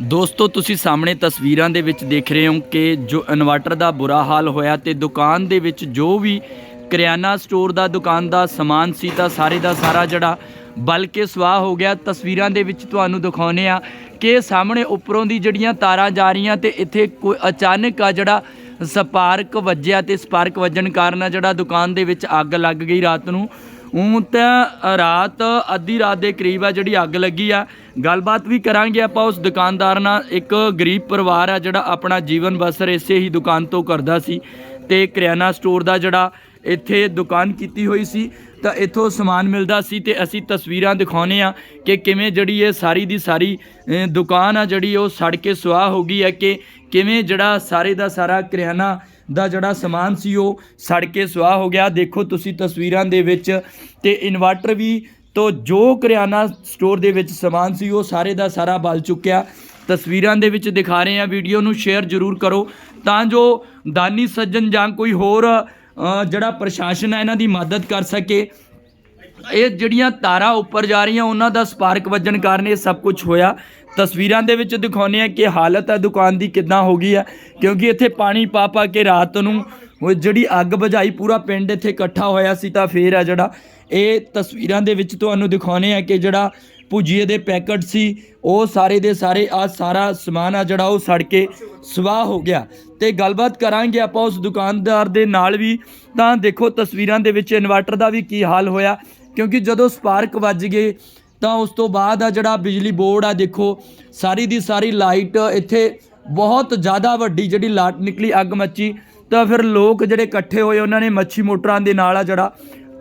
ਦੋਸਤੋ, ਤੁਸੀਂ ਸਾਹਮਣੇ ਤਸਵੀਰਾਂ ਦੇ ਵਿੱਚ ਦੇਖ ਰਹੇ ਹੋ ਕਿ ਜੋ ਇਨਵਰਟਰ ਦਾ ਬੁਰਾ ਹਾਲ ਹੋਇਆ ਤੇ ਦੁਕਾਨ ਦੇ ਵਿੱਚ ਜੋ ਵੀ ਕਰਿਆਨਾ ਸਟੋਰ ਦਾ ਦੁਕਾਨ ਦਾ ਸਮਾਨ ਸੀ ਤਾਂ ਸਾਰੇ ਦਾ ਸਾਰਾ ਜਿਹੜਾ ਬਲ ਕੇ ਸਵਾਹ ਹੋ ਗਿਆ। ਤਸਵੀਰਾਂ ਦੇ ਵਿੱਚ ਤੁਹਾਨੂੰ ਦਿਖਾਉਨੇ ਆ ਕਿ ਸਾਹਮਣੇ ਉੱਪਰੋਂ ਦੀ ਜਿਹੜੀਆਂ ਤਾਰਾਂ ਜਾ ਰਹੀਆਂ ਤੇ ਇੱਥੇ ਕੋਈ ਅਚਾਨਕ ਆ ਜਿਹੜਾ ਸਪਾਰਕ ਵੱਜਿਆ ਤੇ ਸਪਾਰਕ ਵੱਜਣ ਕਾਰਨ ਜਿਹੜਾ ਦੁਕਾਨ ਦੇ ਵਿੱਚ ਅੱਗ ਲੱਗ ਗਈ ਰਾਤ ਨੂੰ। ਉਹ ਤਾਂ ਰਾਤ, ਅੱਧੀ ਰਾਤ ਦੇ ਕਰੀਬ ਆ ਜਿਹੜੀ ਅੱਗ ਲੱਗੀ ਆ। ਗੱਲਬਾਤ ਵੀ ਕਰਾਂਗੇ ਆਪਾਂ ਉਸ ਦੁਕਾਨਦਾਰ ਨਾਲ। ਇੱਕ ਗਰੀਬ ਪਰਿਵਾਰ ਆ ਜਿਹੜਾ ਆਪਣਾ ਜੀਵਨ ਬਸਰ ਇਸੇ ਹੀ ਦੁਕਾਨ ਤੋਂ ਕਰਦਾ ਸੀ ਤੇ ਕਰਿਆਨਾ ਸਟੋਰ ਦਾ ਜਿਹੜਾ ਇੱਥੇ ਦੁਕਾਨ ਕੀਤੀ ਹੋਈ ਸੀ, ਤਾਂ ਇੱਥੋਂ ਸਮਾਨ ਮਿਲਦਾ ਸੀ ਤੇ ਅਸੀਂ ਤਸਵੀਰਾਂ ਦਿਖਾਉਨੇ ਆ ਕਿ ਕਿਵੇਂ ਜਿਹੜੀ ਇਹ ਸਾਰੀ ਦੀ ਸਾਰੀ ਦੁਕਾਨ ਆ ਜਿਹੜੀ ਉਹ ਸੜ ਕੇ ਸੁਆਹ ਹੋ ਗਈ ਹੈ ਕਿ ਕਿਵੇਂ ਜਿਹੜਾ ਸਾਰੇ ਦਾ ਸਾਰਾ ਕਰਿਆਨਾ ਦਾ ਜਿਹੜਾ ਸਮਾਨ ਸੀ ਉਹ ਸੜ ਕੇ ਸੁਆਹ ਹੋ ਗਿਆ। ਦੇਖੋ ਤੁਸੀਂ ਤਸਵੀਰਾਂ ਦੇ ਵਿੱਚ ਤੇ ਇਨਵਰਟਰ ਵੀ ਤੋਂ ਜੋ ਕਰਿਆਨਾ ਸਟੋਰ ਦੇ ਵਿੱਚ ਸਮਾਨ ਸੀ ਉਹ ਸਾਰੇ ਦਾ ਸਾਰਾ ਬਲ ਚੁੱਕਿਆ। ਤਸਵੀਰਾਂ ਦੇ ਵਿੱਚ ਦਿਖਾ ਰਹੇ ਹਾਂ। ਵੀਡੀਓ ਨੂੰ ਸ਼ੇਅਰ ਜ਼ਰੂਰ ਕਰੋ। ਤਾਂ ਜੋ ਦਾਨੀ ਸੱਜਣ ਜਾਂ ਕੋਈ ਹੋਰ ਜਿਹੜਾ ਪ੍ਰਸ਼ਾਸਨ ਹੈ, ਇਹਨਾਂ ਦੀ ਮਦਦ ਕਰ ਸਕੇ। ਇਹ ਜਿਹੜੀਆਂ ਤਾਰਾਂ ਉੱਪਰ ਜਾ ਰਹੀਆਂ, ਉਹਨਾਂ ਦਾ ਸਪਾਰਕ ਵੱਜਣ ਕਾਰਨ ਇਹ ਸਭ ਕੁਝ ਹੋਇਆ। ਤਸਵੀਰਾਂ ਦੇ ਵਿੱਚ ਦਿਖਾਉਂਦੇ ਆ ਕਿ ਹਾਲਤ ਹੈ ਦੁਕਾਨ ਦੀ ਕਿੱਦਾਂ ਹੋ ਗਈ ਹੈ ਕਿਉਂਕਿ ਇੱਥੇ ਪਾਣੀ ਪਾ ਪਾ ਕੇ ਰਾਤ ਨੂੰ ਉਹ ਜਿਹੜੀ ਅੱਗ ਬੁਝਾਈ, ਪੂਰਾ ਪਿੰਡ ਇੱਥੇ ਇਕੱਠਾ ਹੋਇਆ ਸੀ ਤਾਂ ਫੇਰ ਆ ਜਿਹੜਾ ਇਹ ਤਸਵੀਰਾਂ ਦੇ ਵਿੱਚ ਤੁਹਾਨੂੰ ਦਿਖਾਉਂਦੇ ਆ ਕਿ ਜਿਹੜਾ ਭੁਜੀਏ ਦੇ ਪੈਕਟ ਸੀ, ਉਹ ਸਾਰੇ ਦੇ ਸਾਰੇ ਆ ਸਾਰਾ ਸਮਾਨ ਆ ਜਿਹੜਾ ਉਹ ਸੜ ਕੇ ਸਵਾਹ ਹੋ ਗਿਆ। ਤੇ ਗੱਲਬਾਤ ਕਰਾਂਗੇ ਆਪਾਂ ਉਸ ਦੁਕਾਨਦਾਰ ਦੇ ਨਾਲ ਵੀ, ਤਾਂ ਦੇਖੋ ਤਸਵੀਰਾਂ ਦੇ ਵਿੱਚ ਇਨਵਰਟਰ ਦਾ ਵੀ ਕੀ ਹਾਲ ਹੋਇਆ, ਕਿਉਂਕਿ ਜਦੋਂ ਸਪਾਰਕ ਵੱਜ ਗਏ ਤਾਂ ਉਸ ਤੋਂ ਬਾਅਦ ਆ ਜਿਹੜਾ ਬਿਜਲੀ ਬੋਰਡ ਆ, ਦੇਖੋ, ਸਾਰੀ ਦੀ ਸਾਰੀ ਲਾਈਟ ਇੱਥੇ ਬਹੁਤ ਜ਼ਿਆਦਾ ਵੱਡੀ ਜਿਹੜੀ ਲਾਟ ਨਿਕਲੀ, ਅੱਗ ਮੱਚੀ। ਤਾਂ ਫਿਰ ਲੋਕ ਜਿਹੜੇ ਇਕੱਠੇ ਹੋਏ, ਉਹਨਾਂ ਨੇ ਮੱਛੀ ਮੋਟਰਾਂ ਦੇ ਨਾਲ ਆ ਜਿਹੜਾ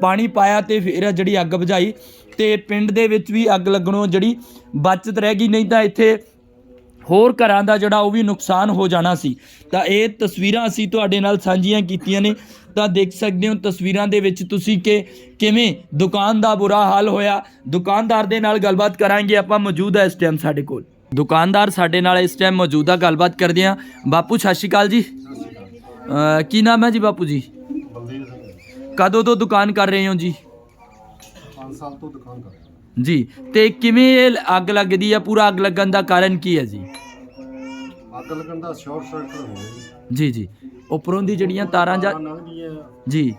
ਪਾਣੀ ਪਾਇਆ ਤੇ ਫਿਰ ਜਿਹੜੀ ਅੱਗ ਬੁਝਾਈ। ਤੇ ਪਿੰਡ ਦੇ ਵਿੱਚ ਵੀ ਅੱਗ ਲੱਗਣੋਂ ਜਿਹੜੀ ਬਚਤ ਰਹਿ ਗਈ, ਨਹੀਂ ਤਾਂ ਇੱਥੇ ਹੋਰ ਘਰਾਂ ਦਾ ਜਿਹੜਾ ਉਹ ਵੀ ਨੁਕਸਾਨ ਹੋ ਜਾਣਾ ਸੀ। ਤਾਂ ਇਹ ਤਸਵੀਰਾਂ ਅਸੀਂ ਤੁਹਾਡੇ ਨਾਲ ਸਾਂਝੀਆਂ ਕੀਤੀਆਂ ਨੇ। ਤਾਂ ਦੇਖ ਸਕਦੇ ਹੋ ਤਸਵੀਰਾਂ ਦੇ ਵਿੱਚ ਤੁਸੀਂ ਕਿ ਕਿਵੇਂ ਦੁਕਾਨ ਦਾ ਬੁਰਾ ਹਾਲ ਹੋਇਆ। ਦੁਕਾਨਦਾਰ ਦੇ ਨਾਲ ਗੱਲਬਾਤ ਕਰਾਂਗੇ ਆਪਾਂ ਮੌਜੂਦ ਹੈ ਇਸ ਟਾਈਮ ਸਾਡੇ ਕੋਲ। ਦੁਕਾਨਦਾਰ ਸਾਡੇ ਨਾਲ ਇਸ ਟਾਈਮ ਮੌਜੂਦ ਆ ਗੱਲਬਾਤ ਕਰਦੇ ਆ ਬਾਪੂ ਸਤਿ ਸ਼੍ਰੀ ਅਕਾਲ ਜੀ। ਕੀ ਨਾਮ ਹੈ ਜੀ ਬਾਪੂ ਜੀ? ਕਦੋਂ ਤੋਂ ਦੁਕਾਨ ਕਰ ਰਹੇ ਹੋ ਜੀ? 5 ਸਾਲ ਤੋਂ ਦੁਕਾਨ ਕਰ ਰਿਹਾ ਜੀ ਤੇ ਕਿਵੇਂ ਇਹ ਅੱਗ ਲੱਗਦੀ ਆ? ਪੂਰਾ ਅੱਗ ਲੱਗਣ ਦਾ ਕਾਰਨ ਕੀ ਹੈ ਜੀ? ਅੱਗ ਲੱਗਣ ਦਾ ਸ਼ਾਰਟ ਸਰਕਟ ਹੋ ਗਿਆ ਜੀ ਜੀ। ਉੱਪਰੋਂ ਦੀ ਜਿਹੜੀਆਂ ਤਾਰਾਂ ਜਾ ਲੰਘਦੀ ਹੈ ਜੀ।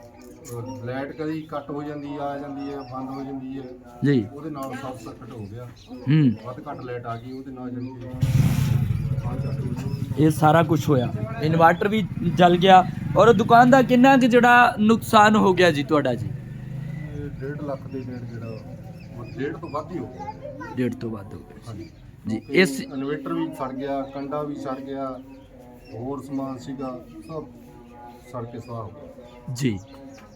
ਲਾਈਟ ਕਦੀ ਕੱਟ ਹੋ ਜਾਂਦੀ ਆ ਜਾਂਦੀ ਹੈ ਬੰਦ ਹੋ ਜਾਂਦੀ ਹੈ ਜੀ। ਉਹਦੇ ਨਾਲ ਸ਼ਾਰਟ ਸਰਕਟ ਹੋ ਗਿਆ। ਹੂੰ। ਵੱਧ ਘੱਟ ਲਾਈਟ ਆ ਗਈ ਉਹਦੇ ਨਾਲ ਜਾਂਦੀ ਇਹ ਸਾਰਾ ਕੁਝ ਹੋਇਆ। ਇਨਵਰਟਰ ਵੀ ਜਲ ਗਿਆ। ਔਰ ਦੁਕਾਨ ਦਾ ਕਿੰਨਾ ਕਿ ਜਿਹੜਾ ਨੁਕਸਾਨ ਹੋ ਗਿਆ ਜੀ ਤੁਹਾਡਾ ਜੀ? 1.5 ਲੱਖ ਦੇ ਨੇੜੇ ਜਿਹੜਾ ਡੇਢ ਤੋਂ ਵੱਧ ਹੀ ਹੋ ਗਿਆ। ਡੇਢ ਤੋਂ ਵੱਧ ਹੋ ਗਿਆ ਜੀ। ਇਸ ਇਨਵੇਟਰ ਵੀ ਸੜ ਗਿਆ ਕੰਡਾ ਵੀ ਸੜ ਗਿਆ। ਹੋਰ ਸਮਾਨ ਸੀਗਾ ਸਭ ਸੜ ਕੇ ਸਵਾਹ ਹੋ ਗਿਆ। ਜੀ।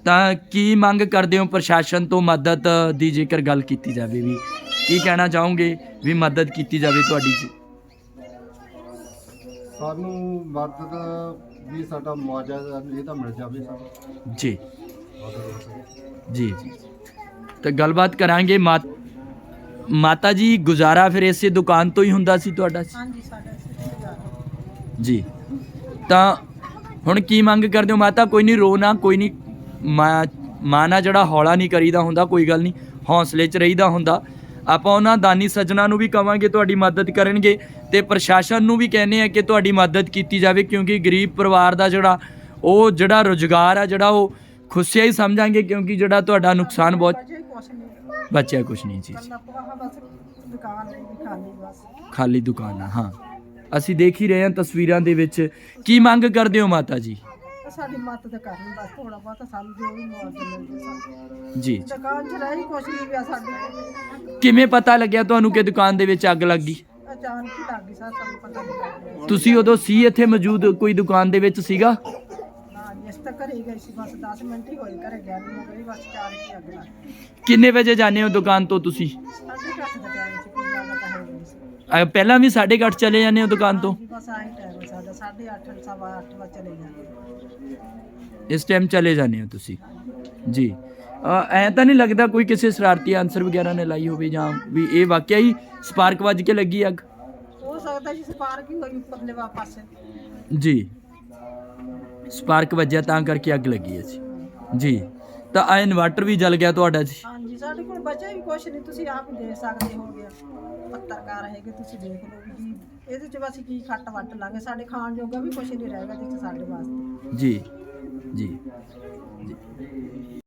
ਤਾਂ ਕੀ ਮੰਗ ਕਰਦੇ ਹੋ ਪ੍ਰਸ਼ਾਸਨ ਤੋਂ ਮਦਦ ਦੀ ਜੇਕਰ ਗੱਲ ਕੀਤੀ ਜਾਵੇ ਵੀ? ਕੀ ਕਹਿਣਾ ਚਾਹੋਗੇ ਵੀ ਮਦਦ ਕੀਤੀ ਜਾਵੇ ਤੁਹਾਡੀ ਜੀ? ਸਾਨੂੰ ਮਦਦ ਵੀ ਸਾਡਾ ਮੁਆਵਜ਼ਾ ਇਹ ਤਾਂ ਮਿਲ ਜਾਵੇ ਸਾਨੂੰ। ਜੀ। ਮਦਦ ਹੋ ਸਕੇ। ਜੀ ਜੀ। ਤਾਂ ਗੱਲਬਾਤ ਕਰਾਂਗੇ ਮਾਤ ਮਾਤਾ ਜੀ ਗੁਜ਼ਾਰਾ ਫਿਰ ਇਸੇ ਦੁਕਾਨ ਤੋਂ ਹੀ ਹੁੰਦਾ ਸੀ ਤੁਹਾਡਾ ਹਾਂਜੀ ਸਾਡਾ ਜੀ। ਤਾਂ ਹੁਣ ਕੀ ਮੰਗ ਕਰਦੇ ਹੋ? ਮਾਤਾ ਕੋਈ ਨਹੀਂ ਰੋਣਾ ਕੋਈ ਨਹੀਂ ਮਾਂ ਨਾਲ ਜਿਹੜਾ ਹੌਲਾ ਨਹੀਂ ਕਰੀਦਾ ਹੁੰਦਾ ਕੋਈ ਗੱਲ ਨਹੀਂ ਹੌਸਲੇ 'ਚ ਰਹੀਦਾ ਹੁੰਦਾ। ਆਪਾਂ ਉਹਨਾਂ ਦਾਨੀ ਸੱਜਣਾ ਨੂੰ ਵੀ ਕਵਾਂਗੇ ਤੁਹਾਡੀ ਮਦਦ ਕਰਨਗੇ ਤੇ ਪ੍ਰਸ਼ਾਸਨ ਨੂੰ ਵੀ ਕਹਿੰਦੇ ਆ ਕਿ ਤੁਹਾਡੀ ਮਦਦ ਕੀਤੀ ਜਾਵੇ ਕਿਉਂਕਿ ਗਰੀਬ ਪਰਿਵਾਰ ਦਾ ਜਿਹੜਾ ਉਹ ਜਿਹੜਾ ਰੁਜ਼ਗਾਰ ਆ ਜਿਹੜਾ ਉਹ ਖੁਸ਼ੀਆ ਹੀ ਸਮਝਾਂਗੇ ਕਿਉਂਕਿ ਜਿਹੜਾ ਤੁਹਾਡਾ ਨੁਕਸਾਨ ਬਹੁਤ ਬਚਿਆ ਕੁਛ ਨਹੀਂ ਜੀ ਖਾਲੀ ਦੁਕਾਨ ਆ ਹਾਂ। ਅਸੀਂ ਦੇਖ ਹੀ ਰਹੇ ਹਾਂ ਤਸਵੀਰਾਂ ਦੇ ਵਿੱਚ। ਕੀ ਮੰਗ ਕਰਦੇ ਹੋ ਮਾਤਾ ਜੀ? ਸਾਡੀ ਮਦਦ ਕਰਨ ਬਸ ਥੋੜਾ ਬਹੁਤਾ ਸਾਨੂੰ ਜੋ ਵੀ ਮੁਆਵਜ਼ਾ ਮਿਲ ਜੇ ਦੁਕਾਨ 'ਚ ਰਹੀ ਕੁਛ ਨਹੀਂ ਪਿਆ ਸਾਡੇ ਕਿਵੇਂ ਪਤਾ ਲੱਗਿਆ ਤੁਹਾਨੂੰ ਕਿ ਦੁਕਾਨ ਦੇ ਵਿੱਚ ਅੱਗ ਲੱਗ ਗਈ? ਅਚਾਨਕ ਹੀ ਲੱਗ ਗਈ ਸਰ ਸਾਨੂੰ ਪਤਾ ਨਹੀਂ ਲੱਗਿਆ ਤੁਸੀਂ ਉਦੋਂ ਸੀ ਇੱਥੇ ਮੌਜੂਦ ਕੋਈ ਦੁਕਾਨ ਦੇ ਵਿੱਚ ਸੀਗਾ? ਹਾਂ ਜਿਸ ਤੱਕ ਘਰੇ ਗਈ ਸੀ ਬਸ 10 ਮਿੰਟ ਹੀ ਹੋਏ ਘਰੇ ਗਿਆ ਨਹੀਂ ਬਸ ਚਾਰ ਕੀ ਅੱਗ ਲੱਗ ਗਈ। ਕਿੰਨੇ ਵਜੇ ਜਾਂਦੇ ਹੋ ਦੁਕਾਨ ਤੋਂ ਤੁਸੀਂ ਕੁ ਅੱਠ ਦਾ ਟਾਈਮ ਸੀ ਕੋਈ ਜ਼ਿਆਦਾ ਤਾਂ ਹੈ ਨਹੀਂ ਸੀ ਅਹ ਪਹਿਲਾਂ ਵੀ 8:30 ਚਲੇ ਜਾਂਦੇ ਹੋ ਦੁਕਾਨ ਤੋਂ? ਹਾਂਜੀ, ਬਸ ਆਹੀ ਟਾਈਮ ਸਾਡਾ 8:30 ਸਵਾ 8 ਵਜੇ ਚਲੇ ਜਾਂਦੇ ਇਸ ਟਾਈਮ ਚਲੇ ਜਾਂਦੇ ਹੋ ਤੁਸੀਂ? ਜੀ। ਅਹ ਐਂ ਤਾਂ ਨਹੀਂ ਲੱਗਦਾ ਕੋਈ ਕਿਸੇ ਸ਼ਰਾਰਤੀ ਆਨਸਰ ਵਗੈਰਾ ਨੇ ਲਾਈ ਹੋਵੇ ਜਾਂ ਵੀ ਇਹ ਵਾਕਿਆ ਹੀ ਸਪਾਰਕ ਵੱਜ ਕੇ ਲੱਗੀ ਅੱਗ? ਹੋ ਸਕਦਾ ਜੀ ਸਪਾਰਕ ਹੀ ਹੋਈ ਉੱਪਰਲੇ ਵਾ ਪਾਸੇ। ਜੀ। ਸਪਾਰਕ ਵੱਜਿਆ ਤਾਂ ਕਰਕੇ ਅੱਗ ਲੱਗੀ ਹੈ ਜੀ। ਜੀ। ਤਾਂ ਆ ਇਨਵਰਟਰ ਵੀ ਜਲ ਗਿਆ ਤੁਹਾਡਾ ਜੀ? ਹਾਂਜੀ ਸਾਡੇ ਕੋਲ ਬਚਿਆ ਵੀ ਕੁਛ ਨਹੀਂ ਤੁਸੀਂ ਆਪ ਦੇਖ ਸਕਦੇ ਹੋਗੇ। ਪੱਤਰਕਾਰ ਹੈਗੇ, ਤੁਸੀਂ ਦੇਖ ਲਓ। ਵੀ ਜੀ ਇਹਦੇ ਚ ਅਸੀਂ ਕੀ ਖੱਟ ਵੱਟ ਲਾਂਗੇ, ਸਾਡੇ ਖਾਣ ਜੋਗਾ ਵੀ ਕੁਛ ਨਹੀਂ ਰਹੇਗਾ ਜਿੱਥੇ ਸਾਡੇ ਵਾਸਤੇ। ਜੀ ਜੀ ਜੀ।